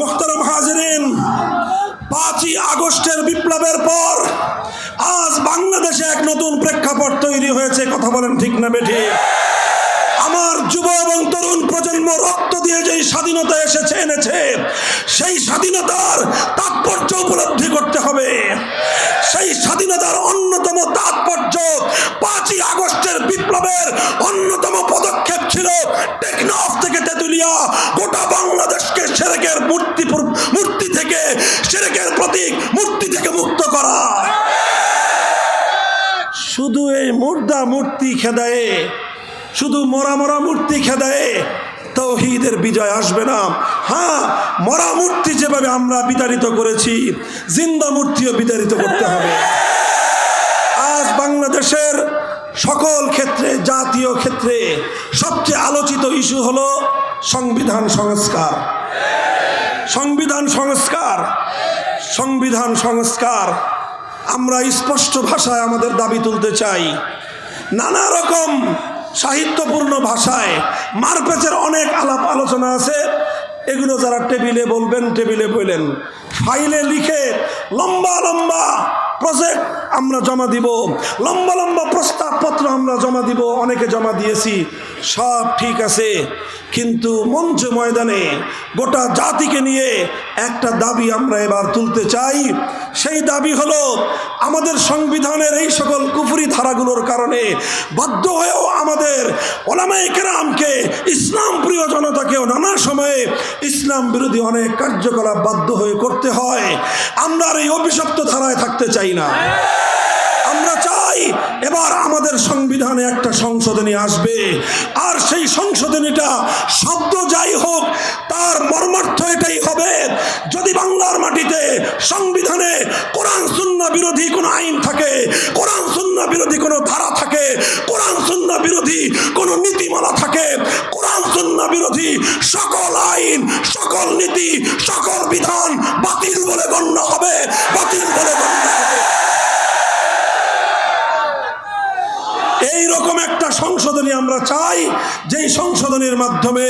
মোহতারাম হাজরিন, পাঁচই আগস্টের বিপ্লবের পর আজ বাংলাদেশে এক নতুন প্রেক্ষাপট তৈরি হয়েছে, কথা বলেন ঠিক না বেঠি? আমার যুব এবং তরুণ প্রজন্ম রক্ত দিয়ে যেই স্বাধীনতা এসেছে, এনেছে, সেই স্বাধীনতার তাৎপর্য উপলব্ধি করতে হবে। সেই স্বাধীনতার অন্যতম তাৎপর্য বিপ্লবের অন্যতম পদক্ষেপ ছিল টেকনাফ থেকে তেতুলিয়া। গোটা বাংলাদেশকে সেরেকের মূর্তি মূর্তি থেকে, সেরেকের প্রতীক মূর্তি থেকে মুক্ত করা। শুধু এই মুর্দা মূর্তি খেদায়ে, শুধু মরা মরা মূর্তি খেদায়ে তৌহিদের বিজয় আসবে না। হ্যাঁ মরা মূর্তি যেভাবে আমরা বিতাড়িত করেছি, জিন্দা মূর্তিও বিতাড়িত করতে হবে। আজ বাংলাদেশের সকল ক্ষেত্রে, জাতীয় ক্ষেত্রে সবচেয়ে আলোচিত ইস্যু হলো সংবিধান সংস্কার। সংবিধান সংস্কার সংবিধান সংস্কার। আমরা স্পষ্ট ভাষায় আমাদের দাবি তুলতে চাই। নানা রকম সাহিত্যপূর্ণ ভাষায় মারপেচের অনেক আলাপ আলোচনা আছে। এগুলো যারা টেবিলে বলবেন, টেবিলে বললেন। ফাইলে লিখে লম্বা লম্বা প্রজেক্ট আমরা জমা দিব। লম্বা লম্বা প্রস্তাবপত্র আমরা জমা দিব। অনেকে জমা দিয়েছি। সব ঠিক আছে। কিন্তু মঞ্চ ময়দানে গোটা জাতিকে নিয়ে একটা দাবি আমরা এবার তুলতে চাই। সেই দাবি হলো, আমাদের সংবিধানের এই সকল কুফুরি ধারাগুলোর কারণে বাধ্য হয়েও আমাদের ওলামাই কেরামকে ইসলাম প্রিয় জনতাকেও নানা সময়ে ইসলাম বিরোধী অনেক কার্যকলাপ বাধ্য হয়ে করতে হয়। আমরা এই অভিশপ্ত ধারায় থাকতে চাই না। চাই এবার আমাদের সংবিধানে একটা সংশোধনী আসবে। আর সেই সংশোধনীটা শব্দ যাই হোক, তার মর্মার্থ এটাই হবে, যদি বাংলার মাটিতে সংবিধানে কোরআন, সুন্না বিরোধী কোনো আইন থাকে, কোরআন, সুন্না বিরোধী কোনো ধারা থাকে, কোরআন, সুন্না বিরোধী কোনো নীতিমালা থাকে, কোরআন, সুন্না বিরোধী সকল আইন, সকল নীতি, সকল বিধান বাতিল বলে গণ্য হবে, বাতিল বলে এই রকম একটা সংশোধনী আমরা চাই, যেই সংশোধনীর মাধ্যমে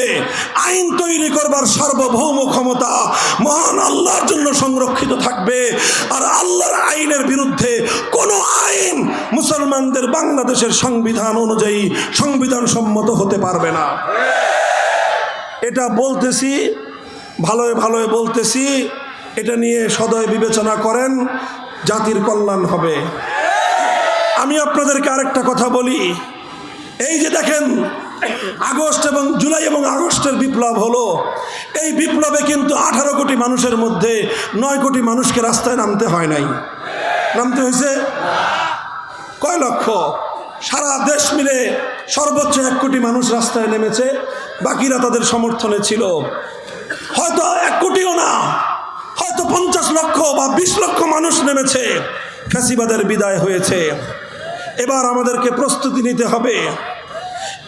আইন তৈরি করবার সার্বভৌম ক্ষমতা মহান আল্লাহর জন্য সংরক্ষিত থাকবে। আর আল্লাহর আইনের বিরুদ্ধে কোনো আইন মুসলমানদের বাংলাদেশের সংবিধান অনুযায়ী সংবিধান সম্মত হতে পারবে না। এটা বলতেছি, ভালোয় ভালোয় বলতেছি, এটা নিয়ে সদয় বিবেচনা করেন, জাতির কল্যাণ হবে। আমি আপনাদেরকে আরেকটা কথা বলি। এই যে দেখেন, আগস্ট এবং জুলাই এবং আগস্টের বিপ্লব হলো। এই বিপ্লবে কিন্তু আঠারো কোটি মানুষের মধ্যে নয় কোটি মানুষকে রাস্তায় নামতে হয় নাই। নামতে হয়েছে কয় লক্ষ? সারা দেশ মিলে সর্বোচ্চ এক কোটি মানুষ রাস্তায় নেমেছে, বাকিরা তাদের সমর্থনে ছিল। হয়তো এক কোটিও না, হয়তো পঞ্চাশ লক্ষ বা বিশ লক্ষ মানুষ নেমেছে। ফ্যাসিবাদের বিদায় হয়েছে। এবার আমাদেরকে প্রস্তুতি নিতে হবে।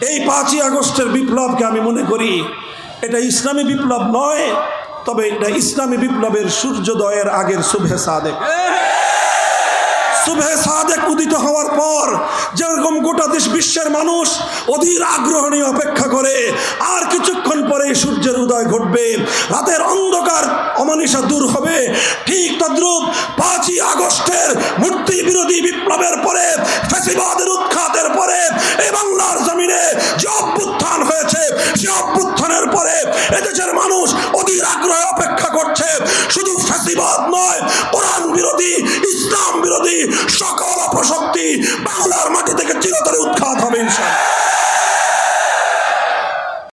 এই পাঁচই আগস্টের বিপ্লবকে আমি মনে করি, এটা ইসলামী বিপ্লব নয়, তবে এটা ইসলামী বিপ্লবের সূর্যোদয়ের আগের শুভে সাদেক। শুভে সাদেক উদিত হওয়ার পর যেরকম গোটা দেশ বিশ্বের মানুষ অধীর আগ্রহ নিয়ে অপেক্ষা করে, আর কিছুক্ষণ পরে সূর্যের উদয় ঘটবে, রাতের অন্ধকার অমানিসা দূর হবে। ঠিক তদ্রুপ পাঁচই আগস্টের মূর্তি বিরোধী বিপ্লবের পরে ফ্যাসিবাদের উৎখাতের পরে এ বাংলার জমিনে যে অভ্যুত্থান হয়েছে, সে অভ্যুত্থানের পরে এদেশের মানুষ অধীর আগ্রহে অপেক্ষা করছে। শুধু ফ্যাসিবাদ নয়, কোরআন বিরোধী, ইসলাম বিরোধী সকল অপশক্তি বাংলার মাটি